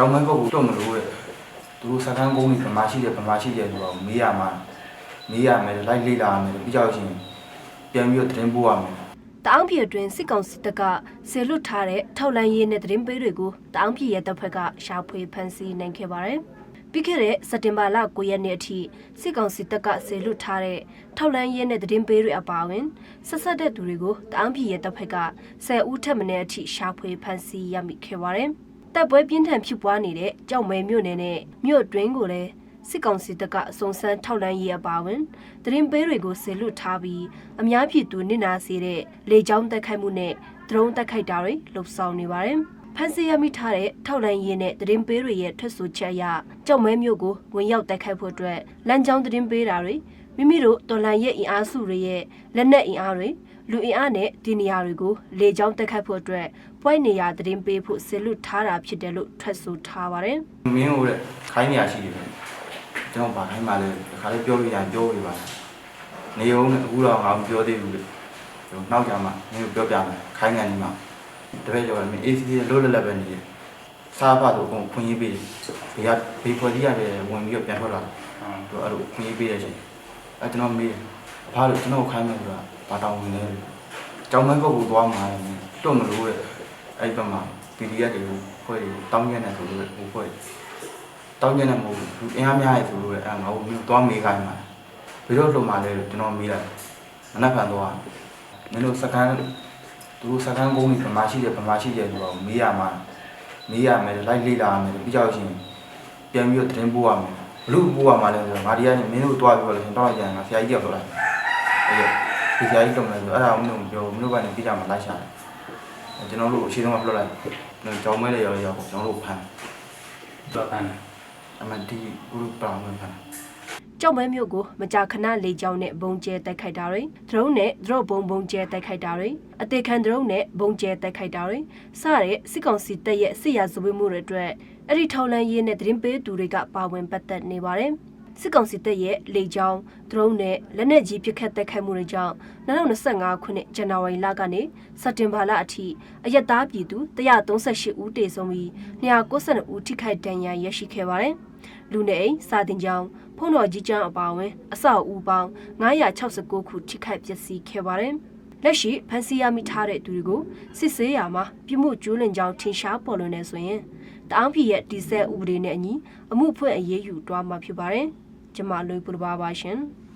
ကြောင်မပုတ်ကိုတော့မလို့တဲ့သူတို့စကန်းကုန်းကြီးဗမာရှိတယ်ဗမာရှိတယ်ဆိုတော့မေးရမှာမေးရမယ်လိုက်လေ့လာရမယ်ပြီးကြောက်ချင်းပြန်ပြီးတော့သတင်းပို့ရမယ်တအောင်းပြည်အတွင်းစစ်ကောင်စစ်တပ်ကဆေလွတ်ထားတဲ့ထောက်လန်းရေးနဲ့သတင်းပေးတွေကိုတအောင်းပြည်ရဲ့တပ်ဖက်ကရှာဖွေဖမ်းဆီးနိုင်ခဲ့ပါတယ်။ပြီးခဲ့တဲ့စက်တင်ဘာလ9ရက်နေ့အထိစစ်ကောင်စစ်တပ်ကဆေလွတ်ထားတဲ့ထောက်လန်းရေးနဲ့သတင်းပေးတွေအပါအဝင်ဆက်ဆက်တဲ့သူတွေကိုတအောင်းပြည်ရဲ့တပ်ဖက်က10ဦးထက်မနည်းအထိရှာဖွေဖမ်းဆီးရမိခဲ့ပါတယ်။ တပ်ပွဲပြင်းထန်ဖြစ်ပွားနေတဲ့ကြောက်မဲမြို့နယ်နဲ့မြို့အတွင်းကိုလည်းစစ်ကောင်စီတပ်ကအစုံစမ်းထောက်လန်းရေးအပါအဝင်သတင်းပေးတွေကိုဆေလွတ်ထားပြီးအများပြည်သူနစ်နာစေတဲ့လေကြောင်းတက်ခိုက်မှုနဲ့ဒရုန်းတက်ခိုက်တာတွေလှုပ်ဆောင်နေပါတယ်။ဖန်စီရမိထားတဲ့ထောက်လန်းရေးနဲ့သတင်းပေးတွေရဲ့ထွက်ဆိုချက်အရကြောက်မဲမျိုးကိုဝင်ရောက်တိုက်ခိုက်ဖို့အတွက်လမ်းကြောင်းသတင်းပေးတာတွေမိမိတို့တော်လန်ရဲ့အင်အားစုတွေရဲ့လက်နက်အင်အားတွေ လူအင်အားနဲ့ဒီနေရာတွေကိုလေကြောင်းတက်ခိုက်ဖို့အတွက်ပွိုင်းနေရာသတင်းပေးဖို့ဆေလွတ်ထားတာဖြစ်တယ်လို့ထွက်ဆိုထားပါတယ်။မင်းတို့တဲ့ခိုင်းနေရရှိတယ်ပဲကျွန်တော်ဗာခိုင်းပါလေဒီခါလေးပြောလို့ရပြောပြပါနေအောင်နဲ့အခုတော့ငါမပြောသေးဘူးလေကျွန်တော်နောက်ကြမှာမင်းတို့ပြောပြမယ်ခိုင်းကန်နေမှာတပည့်ကျော်လည်းမင်း AC လို့လက်လက်ပဲနေတယ်စားဖတ်တော့အကုန်ခွင့်ရေးပေးတယ်ဘေးကဘေးဖွဲ့ကြီးရတယ်ဝင်ပြီးတော့ပြန်ထွက်လာတယ်သူအဲ့လိုခွင့်ရေးပေးတဲ့အချိန်အဲကျွန်တော်မေးအဖားလို့ကျွန်တော်ခိုင်းမယ်ဆိုတာ ဘာတောင်းဝင်လဲကြောင်မဲကုတ်ကိုသွားမှာတွတ်မလို့တဲ့အဲ့ဘက်မှာ PDF တွေကိုဖွဲ့တောင်းရတဲ့ဆိုလို့ဟိုဖွဲ့တောင်းရတဲ့မဟုတ်ဘူးအင်အားများရဆိုလို့အဲ့ငါတို့မျိုးသွားမေးခိုင်းမှာဘယ်တော့လုံးမှာလဲကျွန်တော်မေးလိုက်မနှက်ဖန်သွားမင်းတို့စကန်သူတို့စကန်ကုန်းကြီးဗမာရှိတယ်ဗမာရှိတယ်ဆိုတော့မေးရမှာမေးရမယ်လိုက်လေ့လာရမယ်ပြီးကြောက်ချင်းပြန်ပြီးတော့သတင်းပို့ရမယ်ဘလို့ပို့ရမှာလဲဆိုတော့ငါဒီကနေမင်းတို့တွားပြီးတော့လည်းတော့ကြရင်ငါဆရာကြီးကြောက်တော့လိုက်အဲ့ ဒီဆရာကြီးတော့လည်းဆိုအဲ့ဒါမင်းတို့ပြောမင်းတို့ကနေပြကြမှာလိုက်ရှာတယ်ကျွန်တော်တို့အရှိဆုံးကပြတ်လိုက်ကျွန်တော်ကြောင်းမဲလေးရောရောကျွန်တော်တို့ဖမ်းတော့ဖမ်းတယ်အမဒီဥပပရာမဖမ်းကြောက်မဲမျိုးကိုမကြာခဏလေကြောင်းနဲ့ဘုံကျဲတိုက်ခိုက်တာတွေဒရုန်းနဲ့ဒရော့ဘုံဘုံကျဲတိုက်ခိုက်တာတွေအသေးခံဒရုန်းနဲ့ဘုံကျဲတိုက်ခိုက်တာတွေစတဲ့စစ်ကောင်စီတပ်ရဲ့စစ်ရာဇဝတ်မှုတွေအတွက်အဲ့ဒီထောက်လန်းရေးနဲ့သတင်းပေးသူတွေကပါဝင်ပတ်သက်နေပါတယ် စစ်ကောင်စီတပ်ရဲ့လေကြောင်းဒရုန်းနဲ့လက်နက်ကြီးပစ်ခတ်တိုက်ခိုက်မှုတွေကြောင့်2025ခုနှစ်ဇန်နဝါရီလကနေစက်တင်ဘာလအထိအရက်သားပြည်သူ138ဦးတေဆုံးပြီး292ဦးထိခိုက်ဒဏ်ရာရရှိခဲ့ပါတယ်လူနေအိမ်စာတင်ကြောင်းဖုံတော်ကြီးကျန်းအပါအဝင်အဆောက်အဦပေါင်း969ခုထိခိုက်ပျက်စီးခဲ့ပါတယ်။လက်ရှိဖန်စီရမိထားတဲ့သူတွေကိုစစ်ဆေးရမှာပြမှုကျူးလွန်ကြောင်းထင်ရှားပေါ်လွင်နေဆိုရင်တအောင်းပြည်ရဲ့ဒီဇယ်ဥပဒေနဲ့အညီအမှုဖွင့်အရေးယူတွားမှာဖြစ်ပါတယ်။ ကျွန်မလွေပူပါပါရှင်။